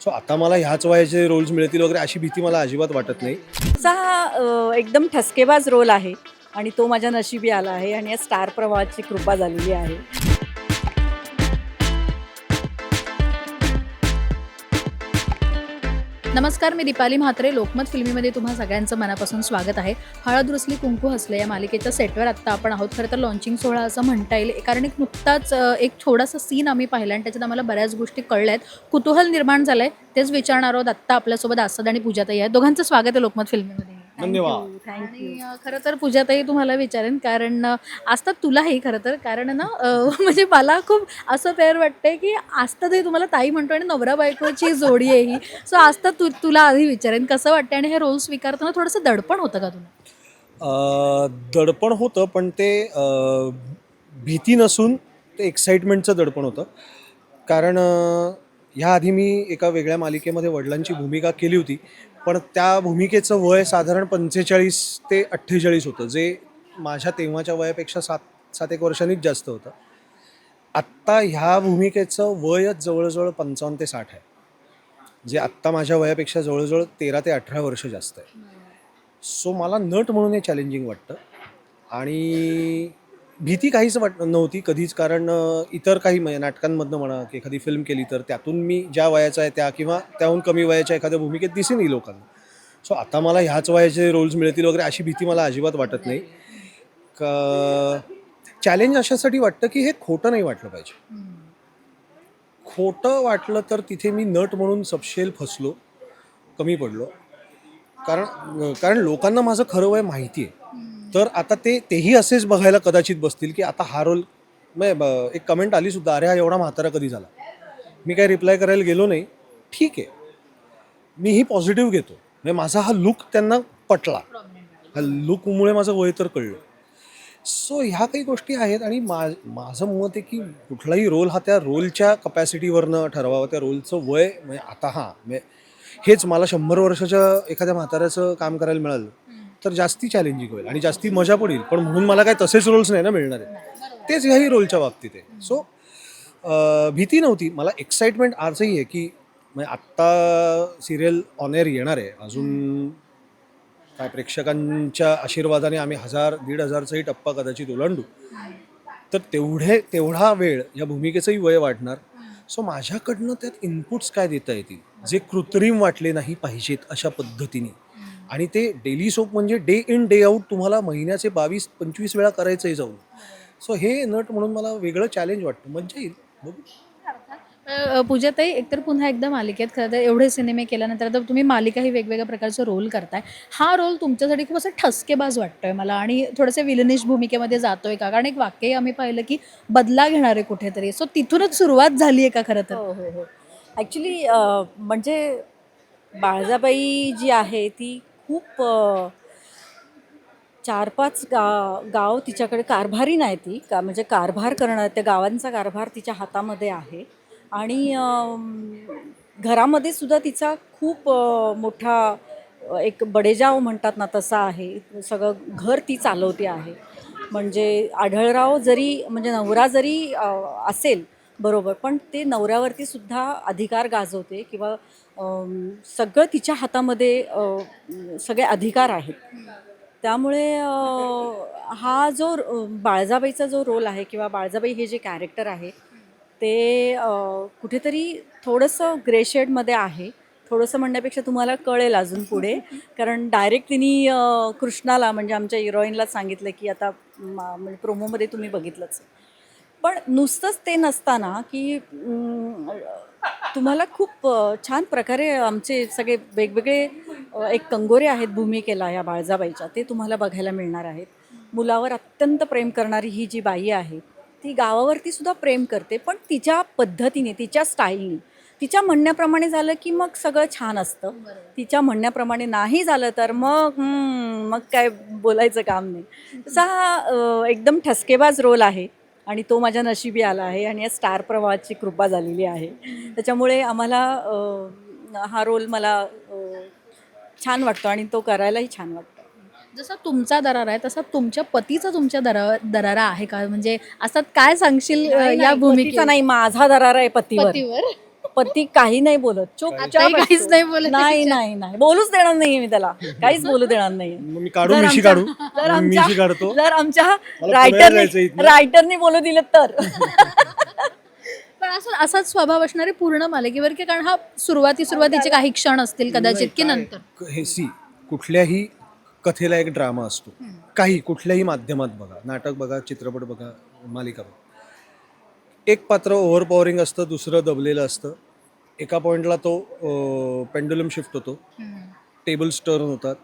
So आता मला ह्याच वयाचे रोल्स मिळतील वगैरे अशी भीती मला अजिबात वाटत नाही. असा हा अ, एकदम ठसकेबाज रोल आहे आणि तो माझ्या नशिबी आला आहे आणि या स्टार प्रवाहाची कृपा झालेली आहे. नमस्कार मी दीपाली म्हात्रे. लोकमत फिल्मीमध्ये तुम्हा सगळ्यांचं मनापासून स्वागत आहे. हळद रुसली कुंकू हसले या मालिकेच्या सेटवर आत्ता आपण आहोत. खरं तर लॉन्चिंग सोहळा असं म्हणता येईल. कारण एक नुकताच एक थोडासा सीन आम्ही पाहिला आणि त्याच्यात आम्हाला बऱ्याच गोष्टी कळल्या आहेत कुतूहल निर्माण झालं आहे तेच विचारणार आहोत आत्ता आपल्यासोबत आसद आणि पूजाताई आहे दोघांचं स्वागत आहे लोकमत फिल्मीमध्ये. धन्यवाद. थँक्यू आणि अ, खरं तर पूजाताई तुम्हाला विचारेन कारण अ, आस्था तुलाही खरं तर कारण ना अ, म्हणजे मला खूप असं फेअर वाटतंय की आस्था तुम्हाला ताई म्हणतो आणि नवरा बायकोची जोडी आहे ही. सो आस्था तू तुला आधी विचारेन कसं वाटतं आणि हे रोल स्वीकारताना थोडंसं दडपण होतं का तुला? अं, दडपण होतं पण ते अं, भीती नसून ते एक्साइटमेंटचं दडपण होतं. कारण अं, ह्या आधी मी एका वेगळ्या मालिकेमध्ये वडिलांची भूमिका केली होती. पण त्या भूमिकेचं वय साधारण पंचेचाळीस ते अठ्ठेचाळीस होतं जे माझ्या तेव्हाच्या वयापेक्षा सात सात एक वर्षांनीच जास्त होतं. आत्ता ह्या भूमिकेचं वयच जवळजवळ पंचावन्न ते साठ आहे. जे आत्ता माझ्या वयापेक्षा जवळजवळ तेरा ते अठरा वर्ष जास्त आहे. सो मला नट म्हणून हे चॅलेंजिंग वाटतं. आणि भीती काहीच वाट नव्हती कधीच कारण इतर काही म्हणजे नाटकांमधनं म्हणा की एखादी फिल्म केली तर त्यातून मी ज्या वयाचा आहे त्या किंवा त्याहून कमी वयाच्या एखाद्या भूमिकेत दिसेन ही लोकांना. सो आता मला ह्याच वयाचे रोल्स मिळतील वगैरे अशी भीती मला अजिबात वाटत नाही. का चॅलेंज अशासाठी वाटतं की हे खोटं नाही वाटलं पाहिजे. खोटं वाटलं तर तिथे मी नट म्हणून सपशेल फसलो कमी पडलो. कारण कारण लोकांना माझं खरं वय माहिती आहे. तर आता ते तेही असेच बघायला कदाचित बसतील की आता हा रोल म्हणजे ब- एक कमेंट आली सुद्धा अरे हा एवढा म्हातारा कधी झाला? मी काही रिप्लाय करायला गेलो नाही. ठीक आहे. मीही पॉझिटिव्ह घेतो. म्हणजे माझा हा लुक त्यांना पटला. हा लुकमुळे माझं वय तर कळलं. सो ह्या काही गोष्टी आहेत आणि मा माझं मत आहे की कुठलाही रोल हा त्या रोलच्या कपॅसिटीवरनं ठरवावा. त्या रोलचं वय म्हणजे आता हां म्हणजे हेच मला शंभर वर्षाच्या एखाद्या म्हाताऱ्याचं काम करायला मिळालं. तर जास्ती चॅलेंजिंग होईल आणि जास्ती मजा पडेल पण म्हणून मला काय तसेच रोल्स नाही ना मिळणार आहे तेच ह्याही रोलच्या बाबतीत आहे. सो भीती नव्हती. मला एक्साइटमेंट आजही आहे की म्हणजे आत्ता सिरियल ऑन एअर येणार आहे. अजून काय प्रेक्षकांच्या आशीर्वादाने आम्ही हजार दीड हजारचाही टप्पा कदाचित ओलांडू. तर तेवढे तेवढा वेळ या भूमिकेचंही वय वाढणार. सो माझ्याकडनं त्यात इनपुट्स काय देता येतील? जे कृत्रिम वाटले नाही पाहिजेत अशा पद्धतीने. आणि ते डेली सोप म्हणजे डे इन डे आऊट तुम्हाला महिन्याचे बावीस पंचवीस वेळा करायचं आहे जाऊन. सो हे नट म्हणून मला वेगळं चॅलेंज वाटतं. मज्जा येईल. बघू. पूजाताई एकतर पुन्हा एकदा मालिकेत खरं तर एवढे सिनेमे केल्यानंतर आता तुम्ही मालिकाही वेगवेगळ्या प्रकारचा रोल करताय. हा रोल तुमच्यासाठी खूप असं ठसकेबाज वाटतोय मला आणि थोडंसं विलनिश भूमिकेमध्ये जातोय का? कारण एक वाक्यही आम्ही पाहिलं की बदला घेणार आहे कुठेतरी. सो तिथूनच सुरुवात झाली आहे का खरं तर? हो हो हो. ॲक्च्युली म्हणजे बाळजाबाई जी आहे ती खूप चार पाच गा गाव तिच्याकडे कारभारी नाही ती का म्हणजे कारभार करणं त्या गावांचा कारभार तिच्या हातामध्ये आहे. आणि घरामध्ये सुद्धा तिचा खूप मोठा एक बडेजाव म्हणतात ना तसा आहे. सगळं घर ती चालवते आहे. म्हणजे आढळराव जरी म्हणजे नवरा जरी असेल बरोबर. पण ते नवऱ्यावरती सुद्धा अधिकार गाजवते किंवा सगळं तिच्या हातामध्ये सगळे अधिकार आहेत. त्यामुळे हा जो बाळजाबाईचा जो रोल आहे किंवा बाळजाबाई हे जे कॅरेक्टर आहे ते कुठेतरी थोडंसं ग्रे शेडमध्ये आहे. थोडंसं म्हणण्यापेक्षा तुम्हाला कळेल अजून पुढे. कारण डायरेक्ट तिने कृष्णाला म्हणजे आमच्या हिरोईनला सांगितलं की आता मा- म्हणजे प्रोमोमध्ये तुम्ही बघितलंच. पण नुसतंच ते नसताना की तुम्हाला खूप छान प्रकारे आमचे सगळे वेगवेगळे एक कंगोरे आहेत भूमिकेला या बाळजाबाईच्या ते तुम्हाला बघायला मिळणार आहेत. मुलावर अत्यंत प्रेम करणारी ही जी बाई आहे ती गावावरती सुद्धा प्रेम करते पण तिच्या पद्धतीने तिच्या स्टाईलने तिच्या म्हणण्याप्रमाणे झालं की मग सगळं छान असतं. तिच्या म्हणण्याप्रमाणे नाही झालं तर मग मग काय बोलायचं काम नाही. तसा हा एकदम ठसकेबाज रोल आहे. आणि तो माझ्या नशिबी आला आहे आणि या स्टार प्रवाहाची कृपा झालेली आहे. त्याच्यामुळे आम्हाला हा रोल मला छान वाटतो आणि तो करायलाही छान वाटतो. जसा तुमचा दरारा आहे तसा तुमच्या पतीचा तुमच्या दरा दरारा आहे का? म्हणजे असं काय सांगशील या पतीचा नाही माझा दरार आहे पतीवर. पती काही नाही बोलत. चुपचाप काहीच. नाही बोलत नाही. नाही नाही. बोलूच देणार नाहीये मी त्याला. काहीच बोलू देणार नाही मी काढू जर मिशी आमच्या- काढू? जर आमच्या- मिशी काढतो? जर आमच्या पुण्याला जायचंय रायटरने इथनं. रायटरने बोलू दिलं तर. पण असं असाच स्वभाव असणारे पूर्ण मालिकेवर की कारण हा सुरुवाती सुरुवातीचे काही क्षण असतील कदाचित की नंतर. हे सी कुठल्याही कथेला एक ड्रामा असतो. काही कुठल्याही माध्यमात बघा. नाटक बघा चित्रपट बघा मालिका बघा. एक पात्र ओव्हर पॉवरिंग असतं दुसरं दबलेलं असतं. एका पॉईंटला तो पेंडुलम शिफ्ट होतो. टेबल्स टर्न होतात.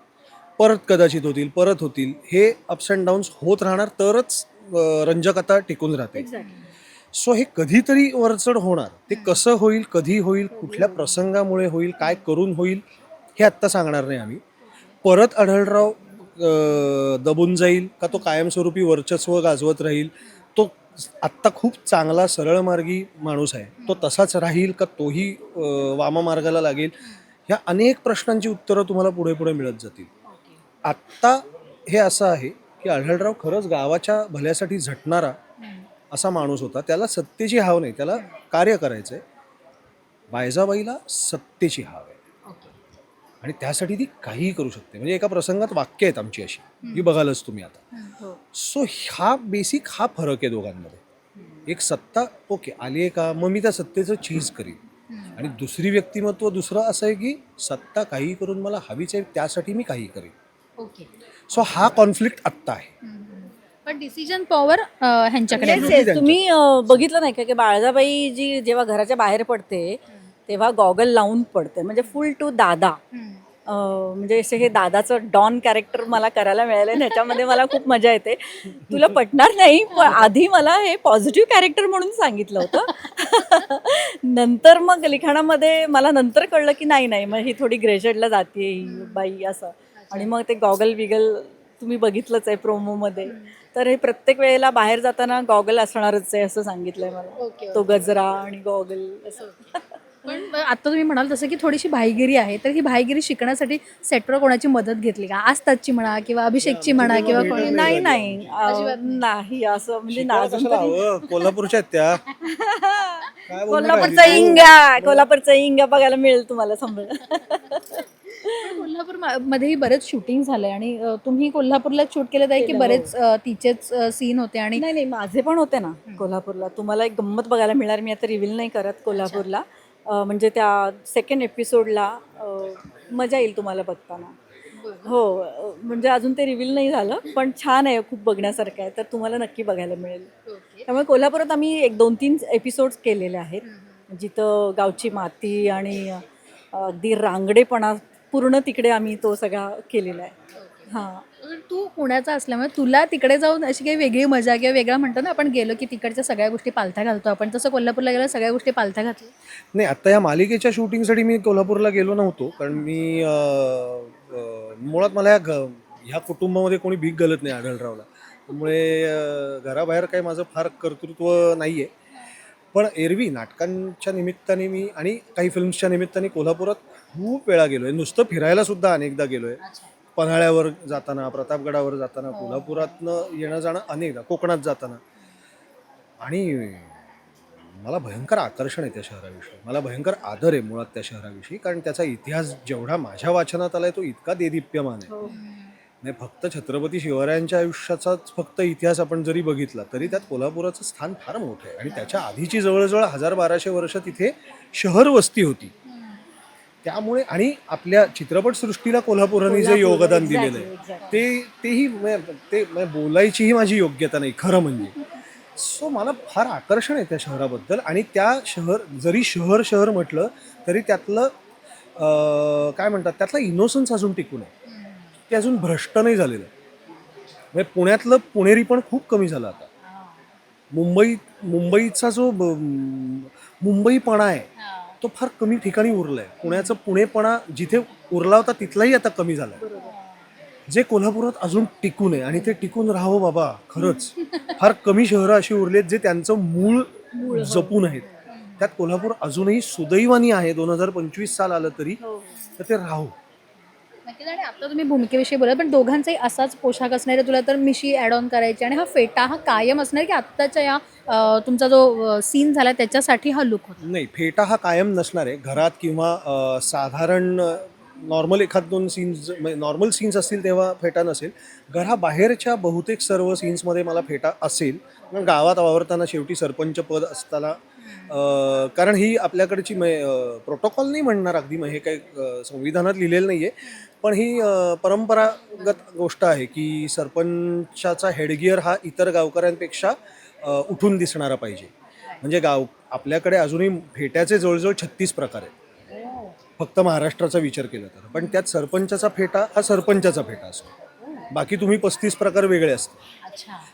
परत कदाचित होतील परत होतील. हे अप्स अँड डाऊन्स होत राहणार तरच रंजकता टिकून राहते सो हे कधीतरी वरचढ होणार. ते कसं होईल कधी होईल कुठल्या प्रसंगामुळे होईल काय करून होईल हे आत्ता सांगणार नाही आम्ही. परत आढळराव दबून जाईल का तो कायमस्वरूपी वर्चस्व गाजवत राहील? आत्ता खूप चांगला सरळ मार्गी माणूस आहे. तो तसाच राहील का तोही वाममार्गाला लागेल? ह्या अनेक प्रश्नांची उत्तरं तुम्हाला पुढे पुढे मिळत जातील. आत्ता हे असं आहे की आढळराव खरंच गावाच्या भल्यासाठी झटणारा असा माणूस होता. त्याला सत्तेची हाव नाही त्याला कार्य करायचं आहे बायजाबाईला सत्तेची हाव आहे. आणि त्यासाठी ती काहीही करू शकते. म्हणजे एका प्रसंगात वाक्य आहेत आमची अशी. ही बघालच तुम्ही आता. सो हा. बेसिक हा फरक आहे दोघांमध्ये. एक सत्ता ओके आली आहे का? मग मी त्या सत्तेचं चीज करीन. आणि दुसरी व्यक्तिमत्व दुसरं असं आहे की सत्ता काही करून मला हवीच आहे त्यासाठी मी काही करीन. ओके सो हा कॉन्फ्लिक्ट आत्ता आहे. पण डिसिजन पॉवर ह्यांच्याकडे. तुम्ही बघितलं नाही का की बाळजाबाई जी जेव्हा घराच्या बाहेर पडते तेव्हा गॉगल लावून पडते म्हणजे फुल टू दादा. म्हणजे असे हे दादाचं डॉन कॅरेक्टर मला करायला मिळालं ह्याच्यामध्ये मला खूप मजा येते. तुला पटणार नाही पण आधी मला हे पॉझिटिव्ह कॅरेक्टर म्हणून सांगितलं होतं. नंतर मग लिखाणामध्ये मला नंतर कळलं की नाही नाही मग ही थोडी ग्रेजेडला जाते ही बाई असं. आणि मग ते गॉगल बिगल तुम्ही बघितलंच आहे प्रोमोमध्ये. तर हे प्रत्येक वेळेला बाहेर जाताना गॉगल असणारच आहे असं सांगितलंय मला. तो गजरा आणि गॉगल असं. पण आता तुम्ही म्हणाल तसं की थोडीशी भाईगिरी आहे तर ही भाईगिरी शिकण्यासाठी सेटवर कोणाची मदत घेतली का? आस्तादची म्हणा किंवा अभिषेकची म्हणा किंवा कोणी नाही नाही. अं, नाही. असं म्हणजे ना अजून कशाला तरी- हवं? कोल्हापूरच्या आहेत त्या. काय बोलणं कोल्हापूरचा? इंगा कोल्हापूरचा इंगा बघायला मिळेल तुम्हाला समजा पण कोल्हापूर मा- मध्येही बरेच शूटिंग झालंय आणि अ, तुम्ही कोल्हापूरला शूट केलं आहे की केलं, बरेच अ, तिचेच सीन होते आणि नाही नाही माझे पण होते ना कोल्हापूरला. तुम्हाला एक गंमत बघायला मिळणार मी आता रिव्हील नाही करत कोल्हापूरला. म्हणजे त्या सेकंड एपिसोडला मजा येईल तुम्हाला बघताना. हो म्हणजे अजून ते रिव्हील नाही झालं पण छान आहे खूप बघण्यासारखं आहे तर तुम्हाला नक्की बघायला मिळेल. त्यामुळे कोल्हापुरात आम्ही एक दोन तीन एपिसोड्स केलेले आहेत. जिथं गावची माती आणि अगदी रांगडेपणा पूर्ण तिकडे आम्ही तो सगळा केलेला आहे. हां. तू पुण्याचा असल्यामुळे तुला तिकडे जाऊन अशी काही वेगळी मजा किंवा वेगळा म्हणतो ना आपण गेलो की तिकडच्या सगळ्या गोष्टी पालथ्या घालतो आपण. तसं कोल्हापूरला गेलो सगळ्या गोष्टी पालथ्या घातल्या. नाही आता या मालिकेच्या शूटिंगसाठी मी कोल्हापूरला गेलो नव्हतो कारण मी अं, अं, मुळात मला या घ ह्या कुटुंबामध्ये कोणी भीक घालत नाही आढळरावला. त्यामुळे अं, घराबाहेर काही माझं फार कर्तृत्व नाही आहे पण एरवी नाटकांच्या निमित्ताने मी आणि काही फिल्म्सच्या निमित्ताने कोल्हापुरात खूप वेळा गेलो आहे नुसतं फिरायला सुद्धा अनेकदा गेलो आहे पन्हाळ्यावर जाताना प्रतापगडावर जाताना कोल्हापुरातनं येणं जाणं अनेकदा कोकणात जाताना. आणि मला भयंकर आकर्षण आहे त्या शहराविषयी. मला भयंकर आदर आहे मुळात त्या शहराविषयी कारण त्याचा इतिहास जेवढा माझ्या वाचनात आलाय तो इतका देदीप्यमान आहे. नाही फक्त छत्रपती शिवरायांच्या आयुष्याचाच फक्त इतिहास आपण जरी बघितला तरी त्यात कोल्हापुराचं स्थान फार मोठं आहे. आणि त्याच्या आधीची जवळजवळ हजार बाराशे वर्ष तिथे शहर वस्ती होती. त्यामुळे आणि आपल्या चित्रपटसृष्टीला कोल्हापुराने जे योगदान दिलेलं आहे. ते तेही ते बोलायचीही माझी योग्यता नाही खरं म्हणजे. सो मला फार आकर्षण आहे त्या शहराबद्दल आणि त्या शहर जरी शहर शहर म्हटलं तरी त्यातलं काय म्हणतात त्यातलं इनोसन्स अजून टिकून आहे. ते अजून भ्रष्ट नाही झालेलं. म्हणजे पुण्यातलं पुणेरी पण खूप कमी झालं आता. मुंबई मुंबईचा जो मुंबईपणा आहे तो फार कमी ठिकाणी उरला आहे पुण्याचं पुणेपणा जिथे उरला होता तिथलाही आता कमी झाला आहे जे कोल्हापुरात अजून टिकून आहे आणि ते टिकून राहावं बाबा खरंच. फार कमी शहरं अशी उरली आहेत जे त्यांचं मूळ जपून आहेत. त्यात कोल्हापूर अजूनही सुदैवानी आहे. दोन हजार पंचवीस साल आलं तरी हो. तर ते राहू. नक्कीच. आणि आता तुम्ही भूमिकेविषयी बोलत पण दोघांचाही असाच पोशाख असणार आहे. तुला तर मिशी ॲड ऑन करायची आणि हा फेटा हा कायम असणार की आत्ताच्या या तुमचा जो सीन झाला त्याच्यासाठी हा लुक होता? नाही फेटा हा कायम नसणार आहे. घरात किंवा अ, साधारण नॉर्मल एखाद दोन सीन्स नॉर्मल सीन्स असतील तेव्हा फेटा नसेल. घराबाहेरच्या बहुतेक सर्व सीन्समध्ये मला फेटा असेल. कारण गावात वावरताना शेवटी सरपंच पद असताना कारण ही आपल्याकडची प्रोटोकॉल नाही म्हणणार अगदी मग हे काही संविधानात लिहिलेलं नाही आहे पण ही परंपरागत गोष्ट आहे की सरपंचाचा हेडगिअर हा इतर गावकऱ्यांपेक्षा उठून दिसणारा पाहिजे. म्हणजे गाव आपल्याकडे अजूनही फेट्याचे जवळजवळ छत्तीस प्रकार आहेत. फक्त महाराष्ट्राचा विचार केला तर. पण त्यात सरपंचाचा फेटा हा सरपंचाचा फेटा असतो. बाकी तुम्ही पस्तीस प्रकार वेगळे असतात.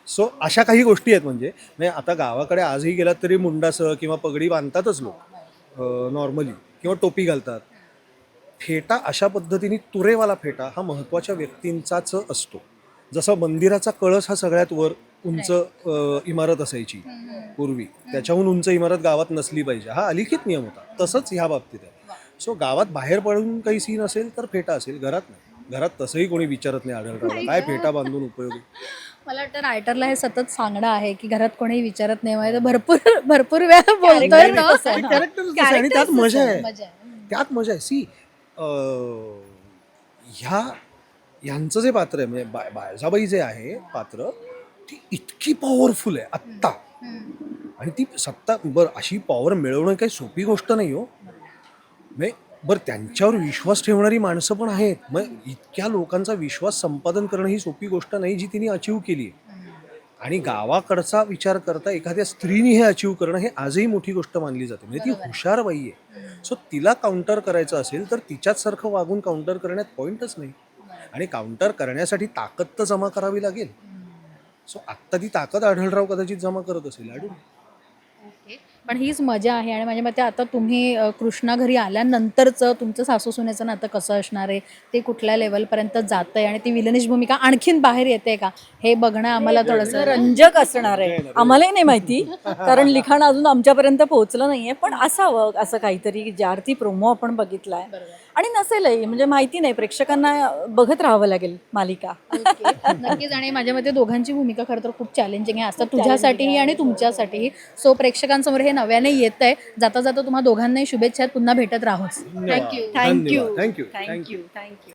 सो अशा काही गोष्टी आहेत म्हणजे म्हणजे आता गावाकडे आजही गेलात तरी मुंडासह किंवा पगडी बांधतातच लोक नॉर्मली किंवा टोपी घालतात. फेटा अशा पद्धतीने तुरेवाला फेटा हा महत्त्वाच्या व्यक्तींचाच असतो. जसं मंदिराचा कळस हा सगळ्यात वर उंच इमारत असायची पूर्वी. त्याच्याहून उंच इमारत गावात नसली पाहिजे. हा अलिखित नियम होता. तसंच ह्या बाबतीत आहे. सो गावात बाहेर पडून काही सीन असेल तर फेटा असेल. घरात नाही. घरात तसंही कोणी विचारत नाही आढळरावला काय फेटा बांधून उपयोगी मला वाटतं रायटरला हे सतत सांगणं आहे की घरात कोणी विचारत नाही म्हणजे भरपूर भरपूर वेळा बोलतोय ना आहे आणि त्यात मजा आहे. मजा आहे. त्यात मजा आहे. सी ह्या ह्यांचं जे पात्र आहे म्हणजे बा बाळजाबाई जे आहे पात्र ती इतकी पॉवरफुल आहे आत्ता. आणि ती सत्ता बरं अशी पॉवर मिळवणं काही सोपी गोष्ट नाही हो. म्हणजे बरं त्यांच्यावर विश्वास ठेवणारी माणसं पण आहेत. मग इतक्या लोकांचा विश्वास संपादन करणं ही सोपी गोष्ट नाही जी तिने अचीव केली आहे. आणि गावाकडचा विचार करता एखाद्या स्त्रीने हे अचीव करणं हे आजही मोठी गोष्ट मानली जाते. म्हणजे ती हुशार बाई आहे. सो तिला काउंटर करायचं असेल तर तिच्याच सारखं वागून काउंटर करण्यात पॉईंटच नाही. आणि काउंटर करण्यासाठी ताकद तर जमा करावी लागेल. सो आत्ता ती ताकद आढळराव कदाचित जमा करत असेल. आढळ ओके. पण हीच मजा आहे आणि माझ्या मते आता तुम्ही कृष्णा घरी आल्यानंतरचं तुमचं सासू सुनेचं नातं कसं असणार आहे ते कुठल्या लेवलपर्यंत जातं आहे आणि ती विलनिश भूमिका आणखीन बाहेर येते का हे बघणं आम्हाला थोडंसं रंजक असणार आहे. आम्हालाही नाही माहिती कारण लिखाण अजून आमच्यापर्यंत पोहोचलं नाहीये पण असावं असं काहीतरी ज्या अर्थी प्रोमो आपण बघितलाय. आणि नसेलही म्हणजे माहिती नाही प्रेक्षकांना बघत राहावं लागेल मालिका. ओके. नक्कीच आणि माझ्या मते दोघांची भूमिका खरं तर खूप चॅलेंजिंग आहे. असं तुझ्यासाठीही आणि तुमच्यासाठीही. सो प्रेक्षकांसमोर हे नव्याने येत आहे जाता जाता तुम्हा दोघांनाही शुभेच्छा. पुन्हा भेटत राहूच. Thank you thank you thank you thank you thank you